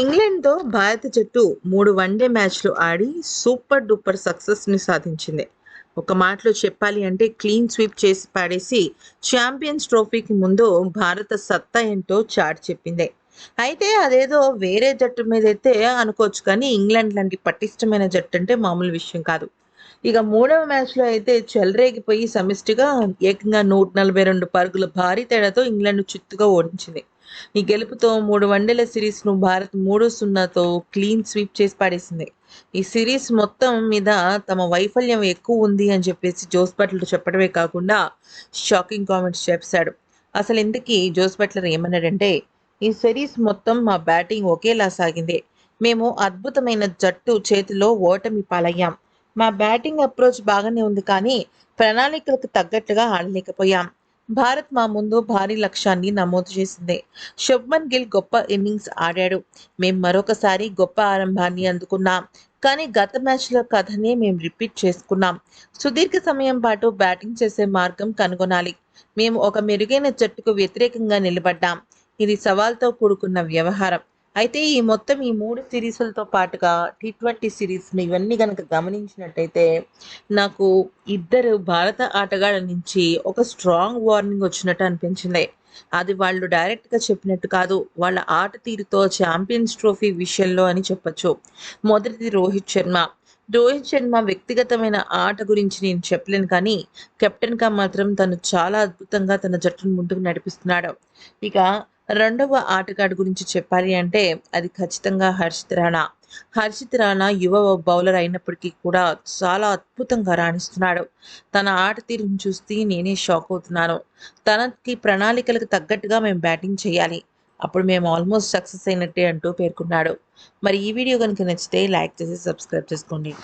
ఇంగ్లాండ్తో భారత జట్టు మూడు వన్డే మ్యాచ్లు ఆడి సూపర్ డూపర్ సక్సెస్ని సాధించింది. ఒక మాటలో చెప్పాలి అంటే క్లీన్ స్వీప్ చేసి పాడేసి ఛాంపియన్స్ ట్రోఫీకి ముందు భారత సత్తా ఏంటో చాట్ చెప్పింది. అయితే అదేదో వేరే జట్టు మీద అయితే అనుకోవచ్చు కానీ ఇంగ్లాండ్ లాంటి పటిష్టమైన జట్టు అంటే మామూలు విషయం కాదు. ఇక మూడవ మ్యాచ్లో అయితే చెలరేగిపోయి సమిష్టిగా ఏకంగా నూట నలభై రెండు పరుగుల భారీ తేడాతో ఇంగ్లాండ్ చిత్తుగా ఓడించింది. ఈ గెలుపుతో మూడు వన్డేల సిరీస్ను భారత్ మూడు సున్నాతో క్లీన్ స్వీప్ చేసి పాడేసింది. ఈ సిరీస్ మొత్తం మీద తమ వైఫల్యం ఎక్కువ ఉంది అని చెప్పేసి జోస్ బట్లర్ చెప్పడమే కాకుండా షాకింగ్ కామెంట్స్ చేశాడు. అసలు ఇంతకీ జోస్ బట్లర్ ఏమన్నాడంటే ఈ సిరీస్ మొత్తం మా బ్యాటింగ్ ఒకేలా సాగింది. మేము అద్భుతమైన జట్టు చేతిలో ఓటమి పాలయ్యాం. మా బ్యాటింగ్ అప్రోచ్ బాగానే ఉంది కానీ ప్రణాళికలకు తగ్గట్టుగా ఆడలేకపోయాం. భారత్ మా ముందు భారీ లక్ష్యాన్ని నమోదు చేసింది. శుభ్మన్ గిల్ గొప్ప ఇన్నింగ్స్ ఆడాడు. మేం మరొకసారి గొప్ప ఆరంభాన్ని అందుకున్నాం. కానీ గత మ్యాచ్ల కథనే మేము రిపీట్ చేసుకున్నాం. సుదీర్ఘ సమయం పాటు బ్యాటింగ్ చేసే మార్గం కనుగొనాలి. మేము ఒక మెరుగైన జట్టుకు వ్యతిరేకంగా నిలబడ్డాం. ఇది సవాల్తో కూడుకున్న వ్యవహారం. అయితే ఈ మొత్తం ఈ మూడు సిరీస్లతో పాటుగా టీ ట్వంటీ సిరీస్ని ఇవన్నీ కనుక గమనించినట్టయితే నాకు ఇద్దరు భారత ఆటగాళ్ళ నుంచి ఒక స్ట్రాంగ్ వార్నింగ్ వచ్చినట్టు అనిపించింది. అది వాళ్ళు డైరెక్ట్గా చెప్పినట్టు కాదు వాళ్ళ ఆట తీరుతో ఛాంపియన్స్ ట్రోఫీ విషయంలో అని చెప్పొచ్చు. మొదటిది రోహిత్ శర్మ. రోహిత్ శర్మ వ్యక్తిగతమైన ఆట గురించి నేను చెప్పలేను కానీ కెప్టెన్గా మాత్రం తను చాలా అద్భుతంగా తన జట్టును ముందుకు నడిపిస్తున్నాడు. ఇక రెండవ ఆటగాడు గురించి చెప్పాలి అంటే అది ఖచ్చితంగా హర్షిత్ రాణా. హర్షిత్ రాణా యువ బౌలర్ అయినప్పటికీ కూడా చాలా అద్భుతంగా రాణిస్తున్నాడు. తన ఆట తీరును చూస్తే నేనే షాక్ అవుతున్నాను. తనకి ప్రణాళికలకు తగ్గట్టుగా మేము బ్యాటింగ్ చేయాలి. అప్పుడు మేము ఆల్మోస్ట్ సక్సెస్ అయినట్టే అంటూ పేర్కొన్నాడు. మరి ఈ వీడియో కనుక నచ్చితే లైక్ చేసి సబ్స్క్రైబ్ చేసుకోండి.